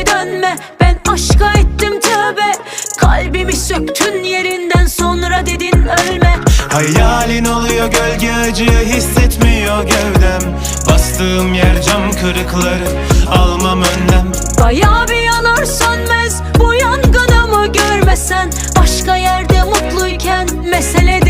geri dönme. Ben aşka ettim tövbe. Kalbimi söktün yerinden sonra dedin ölme. Hayalin oluyor gölge acıyı hissetmiyor gövdem. Bastığım yer cam kırıkları almam önlem. Bayağı bir yanar sönmez bu yangınımı görmesen? Başka yerde mutluyken mesele değil